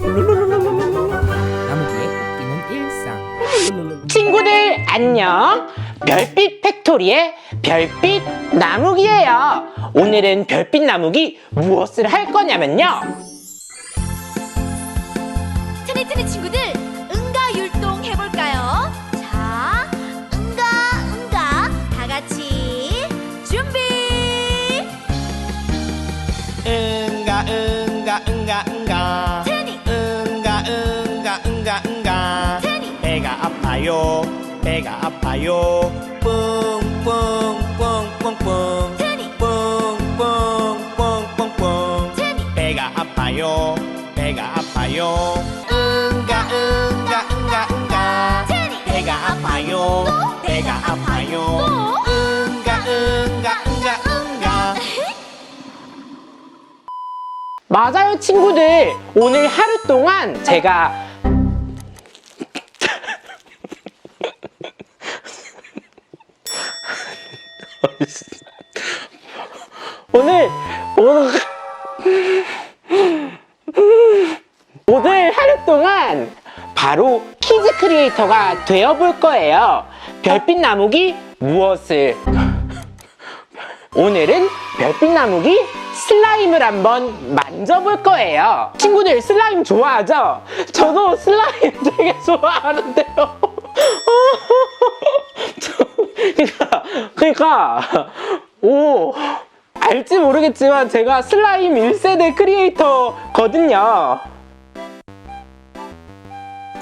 나무기에 꽃피는 일상 친구들 안녕. 별빛 팩토리의 별빛 나무기예요. 오늘은 별빛 나무기 무엇을 할 거냐면요. 트니트니 친구들 아파요. 배가 아파요. 뿡뿡뿡뿡뿡. 뿡뿡뿡뿡뿡. 배가 아파요. 배가 아파요. 응가 응가 응가 응가. 배가 아파요. 또 배가 아파요. 또. 응가 응가 응가 응가. 맞아요 친구들. 오늘 하루 동안 제가 오늘 오늘 오늘 하루 동안 바로 키즈 크리에이터가 되어볼 거예요. 별빛 나무기 무엇을 오늘은 별빛 나무기 슬라임을 한번 만져볼 거예요. 친구들 슬라임 좋아하죠? 저도 슬라임 되게 좋아하는데요. 저- 그러니까, 그러니까, 오, 알지 모르겠지만 제가 슬라임 1세대 크리에이터거든요.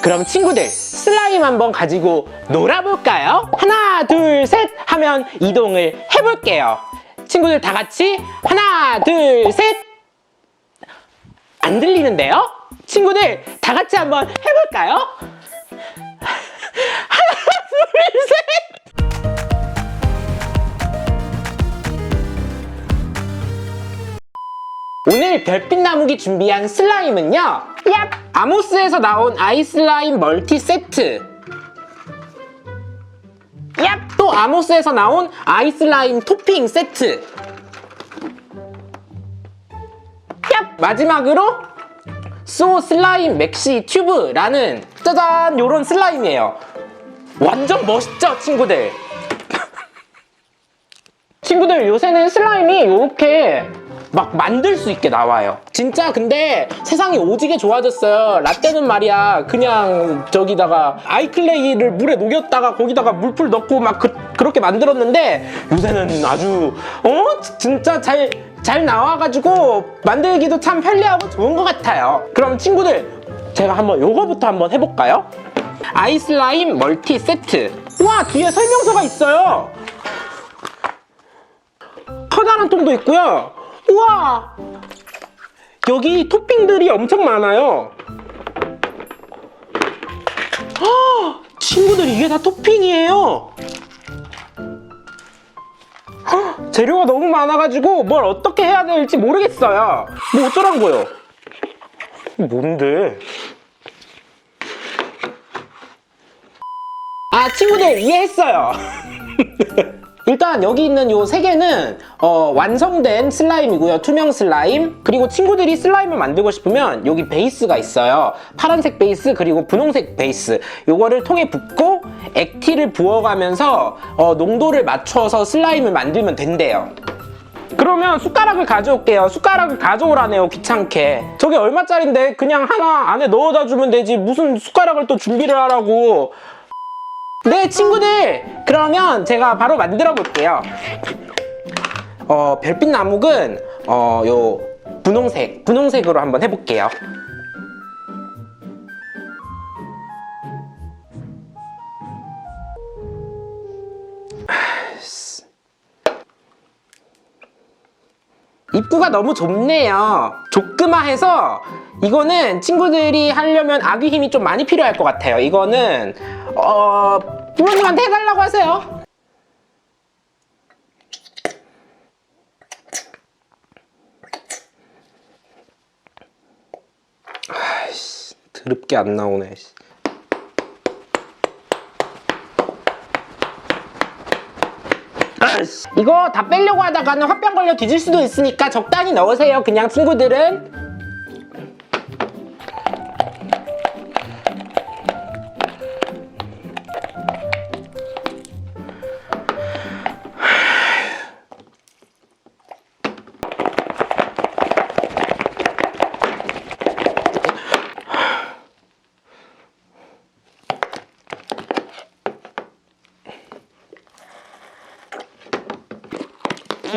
그럼 친구들 슬라임 한번 가지고 놀아볼까요? 하나 둘 셋 하면 이동을 해볼게요 친구들 다 같이 하나 둘 셋 안 들리는데요? 친구들 다 같이 한번 해볼까요? 오늘 별빛 나무기 준비한 슬라임은요. 얍! 아모스에서 나온 아이슬라임 멀티 세트. 얍! 또 아모스에서 나온 아이슬라임 토핑 세트. 얍! 마지막으로 소 슬라임 맥시 튜브라는 짜잔 요런 슬라임이에요. 완전 멋있죠, 친구들? 친구들 요새는 슬라임이 이렇게 막 만들 수 있게 나와요. 진짜 근데 세상이 오지게 좋아졌어요. 라떼는 말이야 그냥 저기다가 아이클레이를 물에 녹였다가 거기다가 물풀 넣고 막 그, 그렇게 만들었는데 요새는 아주 어 진짜 잘잘 나와가지고 만들기도 참 편리하고 좋은 것 같아요. 그럼 친구들 제가 한번 요거부터 한번 해볼까요? 아이슬라임 멀티 세트. 와 뒤에 설명서가 있어요. 커다란 통도 있고요. 우와! 여기 토핑들이 엄청 많아요. 아, 친구들 이게 다 토핑이에요. 아, 재료가 너무 많아가지고 뭘 어떻게 해야 될지 모르겠어요. 뭐 어쩌라고요? 뭔데? 아 친구들 이해했어요. 일단 여기 있는 요 세 개는 어, 완성된 슬라임이고요. 투명 슬라임. 그리고 친구들이 슬라임을 만들고 싶으면 여기 베이스가 있어요. 파란색 베이스 그리고 분홍색 베이스. 요거를 통에 붓고 액티를 부어가면서 어, 농도를 맞춰서 슬라임을 만들면 된대요. 그러면 숟가락을 가져올게요. 숟가락을 가져오라네요. 귀찮게. 저게 얼마짜린데 그냥 하나 안에 넣어다 주면 되지. 무슨 숟가락을 또 준비를 하라고. 네, 친구들! 그러면 제가 바로 만들어 볼게요. 어, 별빛 나무은, 어, 요, 분홍색, 분홍색으로 한번 해볼게요. 입구가 너무 좁네요. 조그마해서 이거는 친구들이 하려면 아기 힘이 좀 많이 필요할 것 같아요. 이거는 어 부모님한테 해달라고 하세요. 아이씨 드럽게 안 나오네. 이거 다 빼려고 하다가는 화병 걸려 뒤질 수도 있으니까 적당히 넣으세요. 그냥 친구들은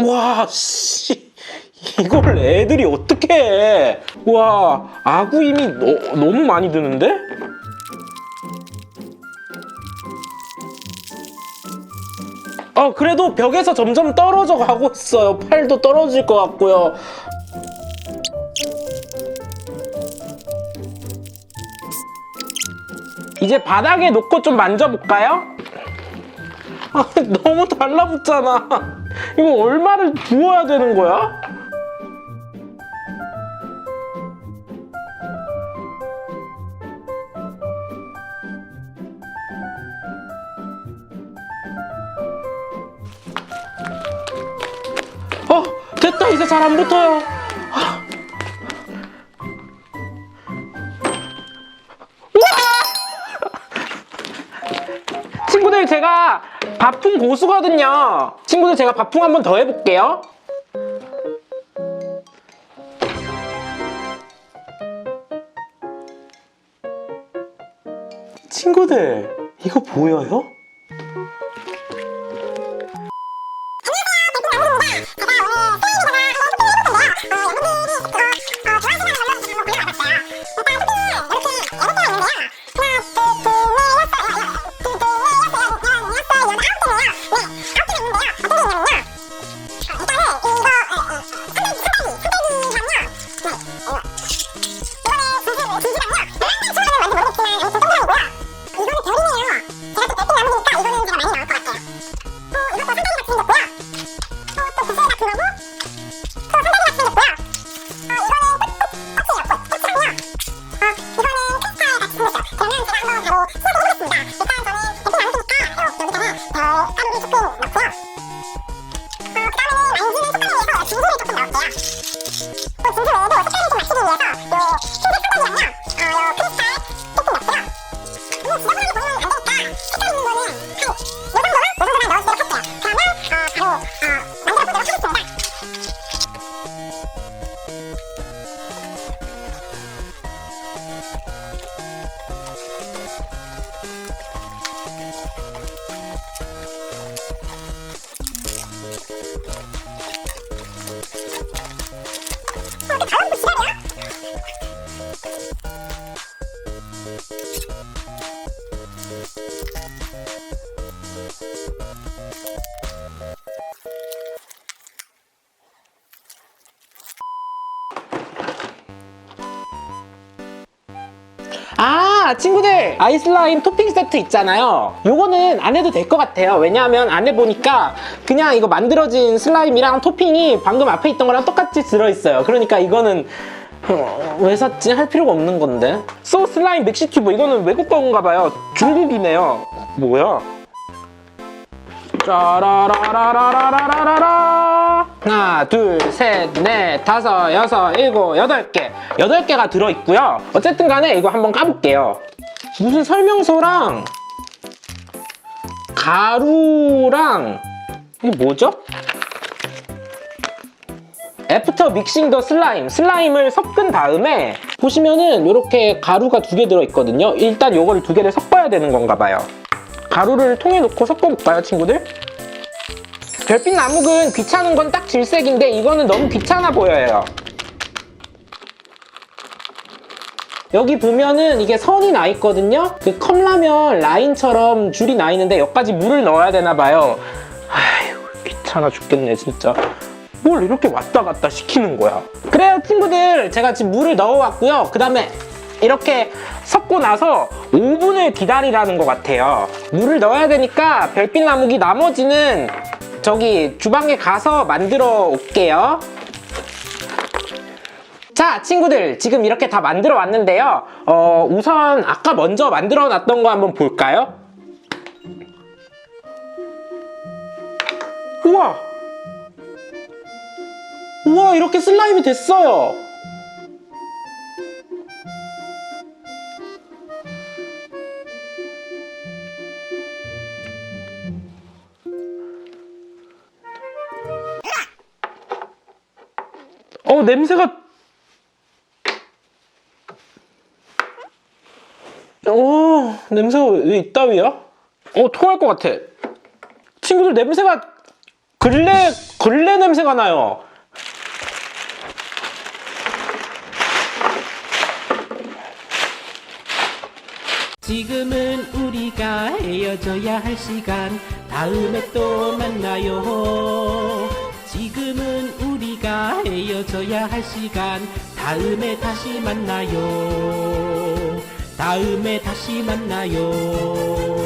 와, 씨. 이걸 애들이 어떻게 해? 와, 아구 힘이 너, 너무 많이 드는데? 어, 그래도 벽에서 점점 떨어져 가고 있어요. 팔도 떨어질 것 같고요. 이제 바닥에 놓고 좀 만져볼까요? 아, 너무 달라붙잖아. 이거 얼마를 부어야 되는 거야? 어, 됐다. 이제 잘 안 붙어요. 친구들 제가 바풍 고수거든요. 친구들 제가 바풍 한번 더 해볼게요. 친구들 이거 보여요? 아 친구들 아이슬라임 토핑 세트 있잖아요. 요거는 안 해도 될 것 같아요. 왜냐하면 안 해보니까 그냥 이거 만들어진 슬라임이랑 토핑이 방금 앞에 있던 거랑 똑같이 들어있어요. 그러니까 이거는 어, 왜 샀지? 할 필요가 없는 건데. 소 슬라임 믹시튜브. 이거는 외국 건가 봐요. 중국이네요. 뭐야? 짜라라라라라라라라 하나 둘 셋 넷 다섯 여섯 일곱 여덟 개. 여덟 개가 들어있고요. 어쨌든 간에 이거 한번 까볼게요. 무슨 설명서랑 가루랑 이게 뭐죠? 애프터 믹싱 더 슬라임 슬라임을 섞은 다음에 보시면은 이렇게 가루가 두 개 들어있거든요. 일단 요거를 두 개를 섞어야 되는 건가 봐요. 가루를 통에 넣고 섞어볼까요, 친구들? 별빛 나묵은 귀찮은 건 딱 질색인데 이거는 너무 귀찮아 보여요. 여기 보면은 이게 선이 나 있거든요? 그 컵라면 라인처럼 줄이 나 있는데 여기까지 물을 넣어야 되나 봐요. 아휴, 귀찮아 죽겠네, 진짜. 뭘 이렇게 왔다 갔다 시키는 거야. 그래요, 친구들. 제가 지금 물을 넣어왔고요. 그 다음에 이렇게 섞고 나서 5분을 기다리라는 것 같아요. 물을 넣어야 되니까 별빛 나무기 나머지는 저기 주방에 가서 만들어 올게요. 자, 친구들 지금 이렇게 다 만들어 왔는데요. 어, 우선 아까 먼저 만들어 놨던 거 한번 볼까요? 우와! 우와, 이렇게 슬라임이 됐어요. 어, 냄새가. 어, 냄새가 왜 이따위야? 어, 토할 것 같아. 친구들 냄새가 근래 근래 냄새가 나요. 지금은 우리가 헤어져야 할 시간 다음에 또 만나요 지금은 우리가 헤어져야 할 시간. 다음에 다시 만나요. 다음에 다시 만나요